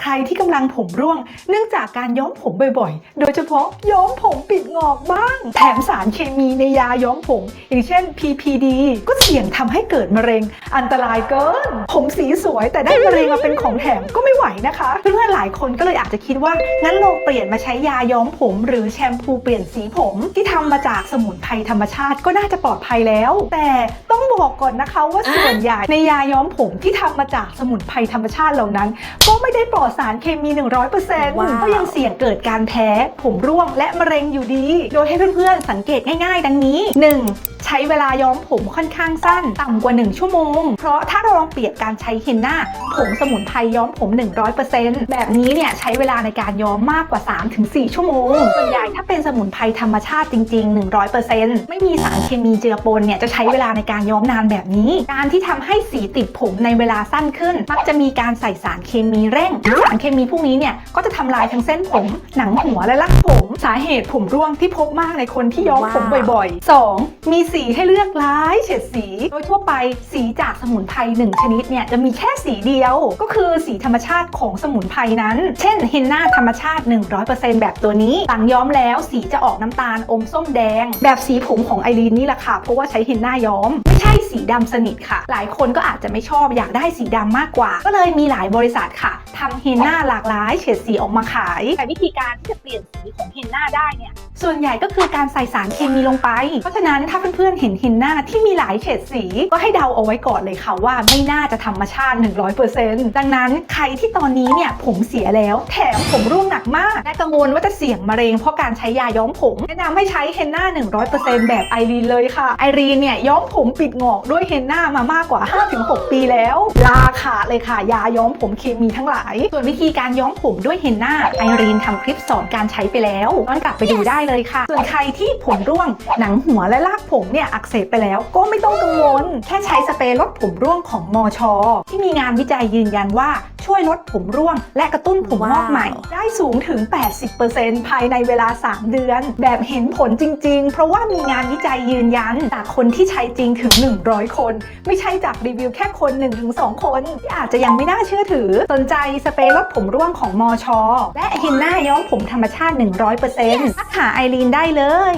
ใครที่กำลังผมร่วง เนื่องจากการย้อมผมบ่อยๆ โดยเฉพาะย้อมผมปิดงอกบ้าง แถมสารเคมีในยาย้อมผม อย่างเช่น PPD ก็เสี่ยงทำให้เกิดมะเร็ง อันตรายเกิน ผมสีสวยแต่ได้มะเร็งมาเป็นของแถมก็ไม่ไหวนะคะ เพื่อนๆหลายคนก็เลยอาจจะคิดว่า งั้นลองเปลี่ยนมาใช้ยาย้อมผม หรือแชมพูเปลี่ยนสีผม ที่ทำมาจากสมุนไพรธรรมชาติก็น่าจะปลอดภัยแล้ว แต่ต้องบอกก่อนนะคะว่าส่วนใหญ่ในยาย้อมผมที่ทำมาจากสมุนไพรธรรมชาติเหล่านั้น ก็ไม่ได้ปลอดสารเคมี 100%ว้าว ก็ยังเสี่ยงเกิดการแพ้ ผมร่วงและมะเร็งอยู่ดี โดยให้เพื่อนๆ สังเกตง่ายๆ ดังนี้ 1. ใช้เวลาย้อมผมค่อนข้างสั้น ต่ำกว่า 1 ชั่วโมง เพราะถ้าเราลองเปรียบการใช้เฮนน่าผงสมุนไพรย้อมผม 100%แบบนี้เนี่ยใช้เวลาในการย้อมมากกว่า 3-4 ชั่วโมง ส่วนใหญ่ถ้าเป็นสมุนไพรธรรมชาติจริง ๆ 100%ไม่มีสารเคมีเจือปนเนี่ยจะใช้เวลาในการย้อมนานแบบนี้ การที่ทำให้สีติดผมในเวลาสั้นขึ้น มักจะมีการใส่สารเคมีเร่งสารเคมีพวกนี้เนี่ยก็จะทำลายทั้งเส้นผม หนังหัวและรากผมสาเหตุผมร่วงที่พบมากในคนที่ย้อมผมบ่อยๆ 2. มีสีให้เลือกหลายเฉดสี โดยทั่วไปสีจากสมุนไพรหนึ่งชนิดเนี่ยจะมีแค่สีเดียว ก็คือสีธรรมชาติของสมุนไพรนั้น เช่นเฮนน่าธรรมชาติ 100%แบบตัวนี้หลังย้อมแล้วสีจะออกน้ำตาลอมส้มแดง แบบสีผมของไอรีนนี่แหละค่ะ เพราะว่าใช้เฮนน่าย้อม ไม่ใช่สีดำสนิทค่ะ หลายคนก็อาจจะไม่ชอบอยากได้สีดำมากกว่า ก็เลยมีหลายบริษัทค่ะทำเฮนน่าหลากหลายเฉดสีออกมาขาย แต่วิธีการที่จะเปลี่ยนสีของเฮนน่าได้เนี่ย ส่วนใหญ่ก็คือการใส่สารเคมีลงไป เพราะฉะนั้นถ้าเพื่อนๆเห็นเฮนน่าที่มีหลายเฉดสี ก็ให้เดาเอาไว้ก่อนเลยค่ะว่าไม่น่าจะธรรมชาติ 100%ดังนั้นใครที่ตอนนี้เนี่ยผมเสียแล้ว แถมผมร่วงหนักมากและกังวลว่าจะเสี่ยงมะเร็งเพราะการใช้ยาย้อมผม แนะนำให้ใช้เฮนน่า100%แบบไอรีนเลยค่ะไอรีนเนี่ยย้อมผมปิดงอกด้วยเฮนน่ามามากกว่า 5-6 ปีแล้วลาขาด เลยค่ะ ยาย้อมผมเคมีทั้งหลาย ส่วนวิธีการย้อมผมด้วยเฮนน่าไอรีนทำคลิปสอนการใช้ไปแล้วย้อนกลับไปดูได้เลยค่ะ ส่วนใครที่ผมร่วงหนังหัวและรากผมเนี่ยอักเสบไปแล้ว ก็ไม่ต้องกังวล แค่ใช้สเปรย์ลดผมร่วงของมอชอที่มีงานวิจัยยืนยันว่าช่วยลดผมร่วง และกระตุ้นผมงอกใหม่ ได้สูงถึง 80%ภายในเวลา 3 เดือน แบบเห็นผลจริง ๆ เพราะว่ามีงานวิจัยยืนยัน จากคนที่ใช้จริงถึง 100 คน ไม่ใช่จากรีวิวแค่คน 1-2 คนที่อาจจะยังไม่น่าเชื่อถือ สนใจสเปรย์ลดผมร่วงของมอชอและเฮนน่าย้อมผมธรรมชาติ 100%ทักหาไอรีนได้เลย